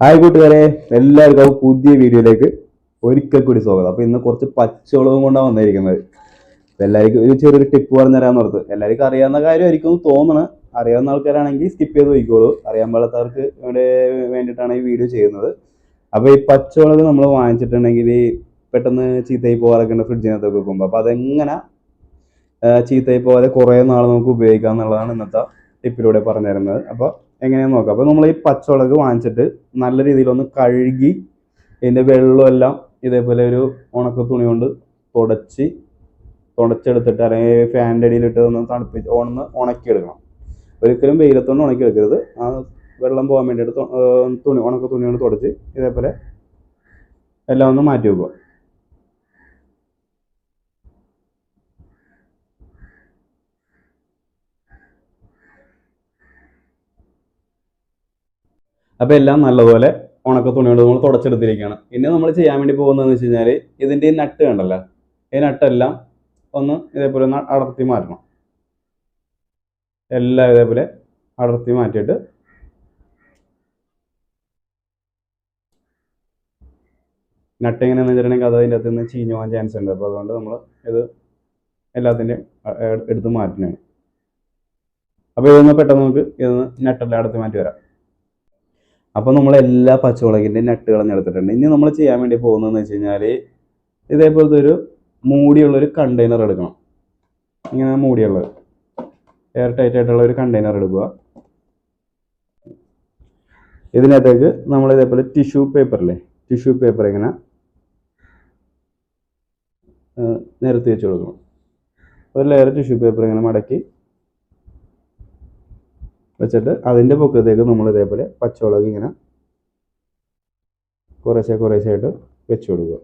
Hi കൂട്ടുകാരെ എല്ലാവർക്കും പുതിയ വീഡിയോയിലേക്ക് ഒരിക്കൽ കൂടി സ്വാഗതം. അപ്പൊ ഇന്ന് കുറച്ച് പച്ചവളവും കൊണ്ടാണ് വന്നിരിക്കുന്നത്. എല്ലാവർക്കും ഒരു ചെറിയൊരു ടിപ്പ് പറഞ്ഞു തരാൻ ഓർത്ത്. എല്ലാവർക്കും അറിയാവുന്ന കാര്യമായിരിക്കും എന്ന് തോന്നണ്. അറിയാവുന്ന ആൾക്കാരാണെങ്കിൽ സ്കിപ്പ് ചെയ്ത് പോയിക്കോളൂ. അറിയാൻ പാടാത്തവർക്ക് ഇവിടെ വേണ്ടിയിട്ടാണ് ഈ വീഡിയോ ചെയ്യുന്നത്. അപ്പൊ ഈ പച്ചവളവ് നമ്മൾ വാങ്ങിച്ചിട്ടുണ്ടെങ്കിൽ പെട്ടെന്ന് ചീത്തയായി പോകാറൊക്കെ ഉണ്ട് ഫ്രിഡ്ജിനകത്തൊക്കെ വെക്കുമ്പോൾ അപ്പൊ അതെങ്ങനെ ചീത്തയായി പോകാതെ കുറേ നാൾ നമുക്ക് ഉപയോഗിക്കാം എന്നുള്ളതാണ് ഇന്നത്തെ ടിപ്പിലൂടെ പറഞ്ഞു തരുന്നത്. അപ്പോൾ എങ്ങനെയാന്ന് നോക്കാം. അപ്പോൾ നമ്മൾ ഈ പച്ചമുളക് വാങ്ങിച്ചിട്ട് നല്ല രീതിയിൽ ഒന്ന് കഴുകി ഇതിന്റെ വെള്ളമെല്ലാം ഇതേപോലെ ഒരു ഉണക്ക തുണി കൊണ്ട് തുടച്ച് തുടച്ചെടുത്തിട്ട് അല്ലെങ്കിൽ ഫാനിന്റെ അടിയിലിട്ട് ഒന്ന് തണുപ്പിച്ച് ഒന്ന് ഉണക്കിയെടുക്കണം. ഒരിക്കലും വെയിലത്തോണ്ട് ഉണക്കിയെടുക്കരുത്. ആ വെള്ളം പോകാൻ വേണ്ടിയിട്ട് തുണി ഉണക്ക തുണി കൊണ്ട് തുടച്ച് ഇതേപോലെ എല്ലാം ഒന്ന് മാറ്റി വെക്കുക. അപ്പോൾ എല്ലാം നല്ലതുപോലെ ഉണക്ക തുണി കൊണ്ട് നമ്മൾ തുടച്ചെടുത്തിരിക്കുകയാണ് ഇനി നമ്മൾ ചെയ്യാൻ വേണ്ടി പോകുന്നതെന്ന് വെച്ച് കഴിഞ്ഞാൽ ഇതിന്റെ ഈ നട്ട് കണ്ടല്ലോ? ഈ നട്ടെല്ലാം ഒന്ന് ഇതേപോലെ ഒന്ന് അടർത്തി മാറ്റണം. എല്ലാം ഇതേപോലെ അടർത്തി മാറ്റിയിട്ട് നട്ട് എങ്ങനെയാണെന്ന് വെച്ചിട്ടുണ്ടെങ്കിൽ അത് അതിന്റെ അകത്ത് നിന്ന് ചീഞ്ഞു പോകാൻ ചാൻസ് ഉണ്ട്. അപ്പോൾ അതുകൊണ്ട് നമ്മൾ ഇത് എല്ലാത്തിന്റെയും എടുത്ത് മാറ്റണേ അപ്പോൾ ഇതൊന്ന് പെട്ടെന്ന് നമുക്ക് ഇതൊന്ന് നട്ടെല്ലാം അടുത്ത് മാറ്റി വരാം. അപ്പോൾ നമ്മൾ എല്ലാ പച്ചമുളകിന്റെയും നട്ടുകളും എടുത്തിട്ടുണ്ട്. ഇനി നമ്മൾ ചെയ്യാൻ വേണ്ടി പോകുന്നതെന്ന് വെച്ച് കഴിഞ്ഞാൽ ഇതേപോലത്തെ ഒരു മൂടിയുള്ളൊരു കണ്ടെയ്നർ എടുക്കണം. ഇങ്ങനെ മൂടിയുള്ള എയർ ടൈറ്റ് ആയിട്ടുള്ള ഒരു കണ്ടെയ്നർ എടുക്കുക. ഇതിനകത്തേക്ക് നമ്മൾ ഇതേപോലെ ടിഷ്യൂ പേപ്പറില്ലേ ടിഷ്യൂ പേപ്പർ ഇങ്ങനെ നിരത്തി വെച്ച് കൊടുക്കണം. ഒരു ലെയർ ടിഷ്യൂ പേപ്പർ ഇങ്ങനെ മടക്കി വെച്ചിട്ട് അതിന്റെ പൊക്കത്തേക്ക് നമ്മൾ ഇതേപോലെ പച്ചമുളക് ഇങ്ങനെ കുറേശ്ശെ കുറേശ്ശെ ആയിട്ട് വെച്ച് കൊടുക്കുക.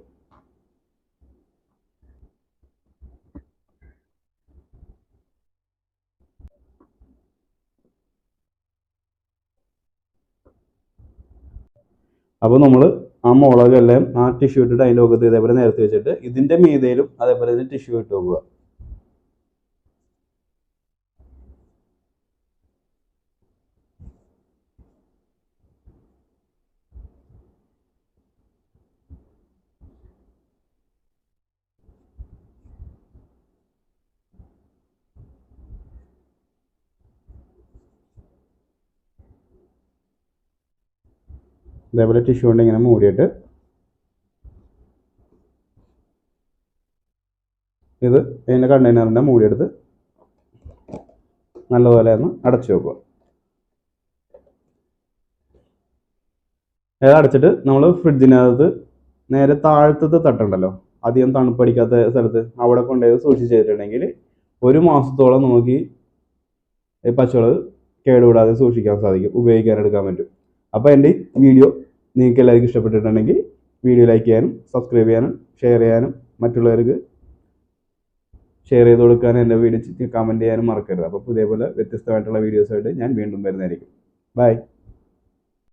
അപ്പോൾ നമ്മൾ ആ മുളകെല്ലാം ആ ടിഷ്യൂ ഇട്ടിട്ട് അതിന്റെ പൊക്കത്ത് ഇതേപോലെ നിരത്തി വെച്ചിട്ട് ഇതിന്റെ മീതയിലും അതേപോലെ തന്നെ ടിഷ്യൂ ഇട്ട് വെക്കുക. ഇതേപോലെ ടിഷ്യൂ കൊണ്ട് ഇങ്ങനെ മൂടിയിട്ട് ഇത് ഇതിന്റെ കണ്ടെയ്നറിന്റെ മൂടിയെടുത്ത് നല്ലപോലെ ഒന്ന് അടച്ചു വെക്കുക. ഇത് അടച്ചിട്ട് നമ്മൾ ഫ്രിഡ്ജിനകത്ത് നേരെ താഴത്തത്തെ തട്ടുണ്ടല്ലോ അധികം തണുപ്പടിക്കാത്ത സ്ഥലത്ത് അവിടെ കൊണ്ടുപോയി സൂക്ഷിച്ച് ചെയ്തിട്ടുണ്ടെങ്കിൽ ഒരു മാസത്തോളം നമുക്ക് ഈ പച്ചമുളക് കേടുകൂടാതെ സൂക്ഷിക്കാൻ സാധിക്കും ഉപയോഗിക്കാൻ എടുക്കാൻ പറ്റും. അപ്പോൾ എന്റെ വീഡിയോ നിങ്ങൾക്ക് എല്ലാവർക്കും ഇഷ്ടപ്പെട്ടിട്ടുണ്ടെങ്കിൽ വീഡിയോ ലൈക്ക് ചെയ്യാനും സബ്സ്ക്രൈബ് ചെയ്യാനും ഷെയർ ചെയ്യാനും മറ്റുള്ളവർക്ക് ഷെയർ ചെയ്ത് കൊടുക്കാനും എന്റെ വീഡിയോ കമന്റ് ചെയ്യാനും മറക്കരുത്. അപ്പോൾ ഇതേപോലെ വ്യത്യസ്തമായിട്ടുള്ള വീഡിയോസായിട്ട് ഞാൻ വീണ്ടും വരുന്നതായിരിക്കും. ബൈ